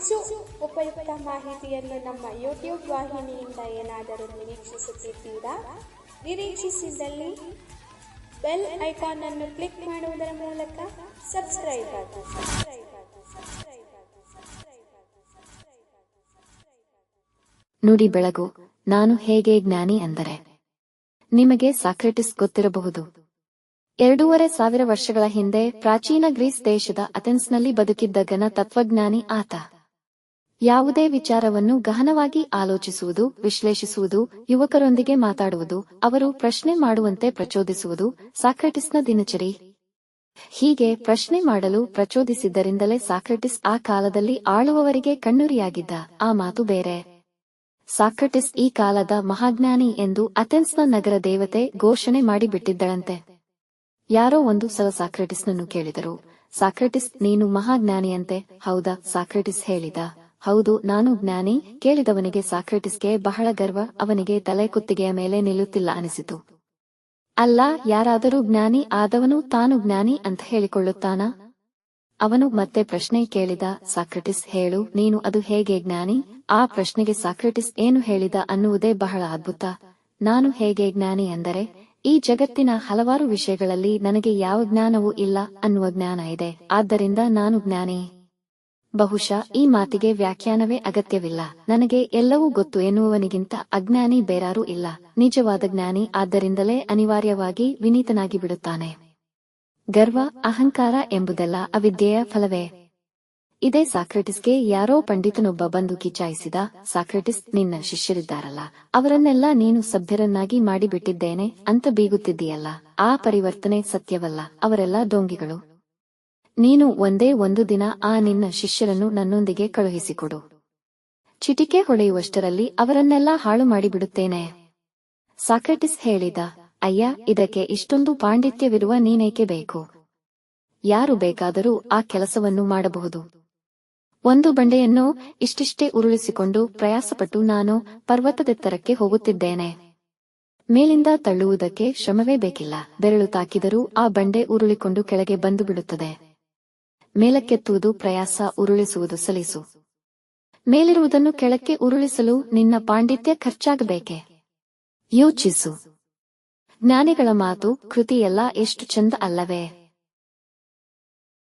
ಹೆಚ್ಚು ಉಪಯುಕ್ತ ಮಾಹಿತಿಯನ್ನು ನಮ್ಮ ಯೂಟ್ಯೂಬ್ ವಾಹಿನಿಯಿಂದ ಏನಾದರೂ ನಿರೀಕ್ಷಿಸುತ್ತಿದ್ದೀರಾ? ನಿರೀಕ್ಷಿಸಿದಲ್ಲಿ ಬೆಲ್ ಐಕಾನ್ ಅನ್ನು ಕ್ಲಿಕ್ ಮಾಡುವುದರ ಮೂಲಕ ಸಬ್ಸ್ಕ್ರೈಬ್ ಆಗಿ. ನುಡಿ ಬೆಳಗು, ನಾನು ಹೇಗೆ ಜ್ಞಾನಿ ಅಂದರೆ? ನಿಮಗೆ ಸಾಕ್ರೆಟಿಸ್ ಗೊತ್ತಿರಬಹುದು. ಎರಡೂವರೆ ಸಾವಿರ ವರ್ಷಗಳ ಹಿಂದೆ ಪ್ರಾಚೀನ ಗ್ರೀಸ್ ದೇಶದ ಅಥೆನ್ಸ್ನಲ್ಲಿ ಬದುಕಿದ್ದ ಘನ ತತ್ವಜ್ಞಾನಿ ಆತ. ಯಾವುದೇ ವಿಚಾರವನ್ನು ಗಹನವಾಗಿ ಆಲೋಚಿಸುವುದು, ವಿಶ್ಲೇಷಿಸುವುದು, ಯುವಕರೊಂದಿಗೆ ಮಾತಾಡುವುದು, ಅವರು ಪ್ರಶ್ನೆ ಮಾಡುವಂತೆ ಪ್ರಚೋದಿಸುವುದು ಸಾಕ್ರೆಟಿಸ್ನ ದಿನಚರಿ. ಹೀಗೆ ಪ್ರಶ್ನೆ ಮಾಡಲು ಪ್ರಚೋದಿಸಿದ್ದರಿಂದಲೇ ಸಾಕ್ರೆಟಿಸ್ ಆ ಕಾಲದಲ್ಲಿ ಆಳುವವರಿಗೆ ಕಣ್ಣುರಿಯಾಗಿದ್ದ ಆ ಮಾತು ಬೇರೆ. ಸಾಕ್ರೆಟಿಸ್ ಈ ಕಾಲದ ಮಹಾಜ್ಞಾನಿ ಎಂದು ಅಥೆನ್ಸ್ನ ನಗರ ದೇವತೆ ಘೋಷಣೆ ಮಾಡಿಬಿಟ್ಟಿದ್ದಳಂತೆ. ಯಾರೋ ಒಂದು ಸಲ ಸಾಕ್ರೆಟಿಸ್ನನ್ನು ಕೇಳಿದರು. ಸಾಕ್ರೆಟಿಸ್, ನೀನು ಮಹಾಜ್ಞಾನಿಯಂತೆ, ಹೌದಾ? ಸಾಕ್ರೆಟಿಸ್ ಹೇಳಿದ. ಹೌದು, ನಾನು ಜ್ಞಾನಿ, ಕೇಳಿದವನಿಗೆ ಸಾಕ್ರೆಟಿಸ್ಗೆ ಬಹಳ ಗರ್ವ, ಅವನಿಗೆ ತಲೆ ಕುತ್ತಿಗೆಯ ಮೇಲೆ ನಿಲ್ಲುತ್ತಿಲ್ಲ ಅನಿಸಿತು. ಅಲ್ಲ, ಯಾರಾದರೂ ಜ್ಞಾನಿ ಆದವನು ತಾನು ಜ್ಞಾನಿ ಅಂತ ಹೇಳಿಕೊಳ್ಳುತ್ತಾನ? ಅವನು ಮತ್ತೆ ಪ್ರಶ್ನೆ ಕೇಳಿದ, ಸಾಕ್ರೆಟಿಸ್ ಹೇಳು, ನೀನು ಅದು ಹೇಗೆ ಜ್ಞಾನಿ? ಆ ಪ್ರಶ್ನೆಗೆ ಸಾಕ್ರೆಟಿಸ್ ಏನು ಹೇಳಿದ ಅನ್ನುವುದೇ ಬಹಳ ಅದ್ಭುತ. ನಾನು ಹೇಗೆ ಜ್ಞಾನಿ ಎಂದರೆ ಈ ಜಗತ್ತಿನ ಹಲವಾರು ವಿಷಯಗಳಲ್ಲಿ ನನಗೆ ಯಾವ ಜ್ಞಾನವೂ ಇಲ್ಲ ಅನ್ನುವ ಜ್ಞಾನ ಇದೆ, ಆದ್ದರಿಂದ ನಾನು ಜ್ಞಾನಿ. ಬಹುಶಃ ಈ ಮಾತಿಗೆ ವ್ಯಾಖ್ಯಾನವೇ ಅಗತ್ಯವಿಲ್ಲ. ನನಗೆ ಎಲ್ಲವೂ ಗೊತ್ತು ಎನ್ನುವವನಿಗಿಂತ ಅಜ್ಞಾನಿ ಬೇರಾರೂ ಇಲ್ಲ. ನಿಜವಾದ ಜ್ಞಾನಿ ಆದ್ದರಿಂದಲೇ ಅನಿವಾರ್ಯವಾಗಿ ವಿನೀತನಾಗಿ ಬಿಡುತ್ತಾನೆ. ಗರ್ವ, ಅಹಂಕಾರ ಎಂಬುದೆಲ್ಲ ಅವಿದ್ಯೆಯ ಫಲವೇ. ಇದೇ ಸಾಕ್ರೆಟಿಸ್ಗೆ ಯಾರೋ ಪಂಡಿತನೊಬ್ಬ ಬಂದು ಕಿಚಾಯಿಸಿದ ಸಾಕ್ರೆಟಿಸ್ ನಿನ್ನ ಶಿಷ್ಯರಿದ್ದಾರಲ್ಲ, ಅವರನ್ನೆಲ್ಲ ನೀನು ಸಭ್ಯರನ್ನಾಗಿ ಮಾಡಿಬಿಟ್ಟಿದ್ದೇನೆ ಅಂತ ಬೀಗುತ್ತಿದ್ದೀಯಲ್ಲ, ಆ ಪರಿವರ್ತನೆ ಸತ್ಯವಲ್ಲ, ಅವರೆಲ್ಲ ಡೋಂಗಿಗಳು. ನೀನು ಒಂದೇ ಒಂದು ದಿನ ಆ ನಿನ್ನ ಶಿಷ್ಯರನ್ನು ನನ್ನೊಂದಿಗೆ ಕಳುಹಿಸಿಕೊಡು. ಚಿಟಿಕೆ ಹೊಳೆಯುವಷ್ಟರಲ್ಲಿ ಅವರನ್ನೆಲ್ಲ ಹಾಳು ಮಾಡಿಬಿಡುತ್ತೇನೆ. ಸಾಕ್ರೆಟಿಸ್ ಹೇಳಿದ, ಅಯ್ಯ, ಇದಕ್ಕೆ ಇಷ್ಟೊಂದು ಪಾಂಡಿತ್ಯವಿರುವ ನೀನೇಕೆ ಬೇಕು? ಯಾರು ಬೇಕಾದರೂ ಆ ಕೆಲಸವನ್ನು ಮಾಡಬಹುದು. ಒಂದು ಬಂಡೆಯನ್ನು ಇಷ್ಟಿಷ್ಟೇ ಉರುಳಿಸಿಕೊಂಡು ಪ್ರಯಾಸಪಟ್ಟು ನಾನು ಪರ್ವತದೆತ್ತರಕ್ಕೆ ಹೋಗುತ್ತಿದ್ದೇನೆ. ಮೇಲಿಂದ ತಳ್ಳುವುದಕ್ಕೆ ಶ್ರಮವೇ ಬೇಕಿಲ್ಲ. ಬೆರಳು ತಾಕಿದರೂ ಆ ಬಂಡೆ ಉರುಳಿಕೊಂಡು ಕೆಳಗೆ ಬಂದು ಬಿಡುತ್ತದೆ. ಮೇಲಕ್ಕೆತ್ತುವುದು ಪ್ರಯಾಸ ಉರುಳಿಸುವುದು ಸಲಿಸು ಮೇಲಿರುವುದನ್ನು ಕೆಳಕ್ಕೆ ಉರುಳಿಸಲು ನಿನ್ನ ಪಾಂಡಿತ್ಯ ಖರ್ಚಾಗಬೇಕೆ? ಯೋಚಿಸು. ಜ್ಞಾನಿಗಳ ಮಾತು, ಕೃತಿಯೆಲ್ಲ ಎಷ್ಟು ಚಂದ ಅಲ್ಲವೇ?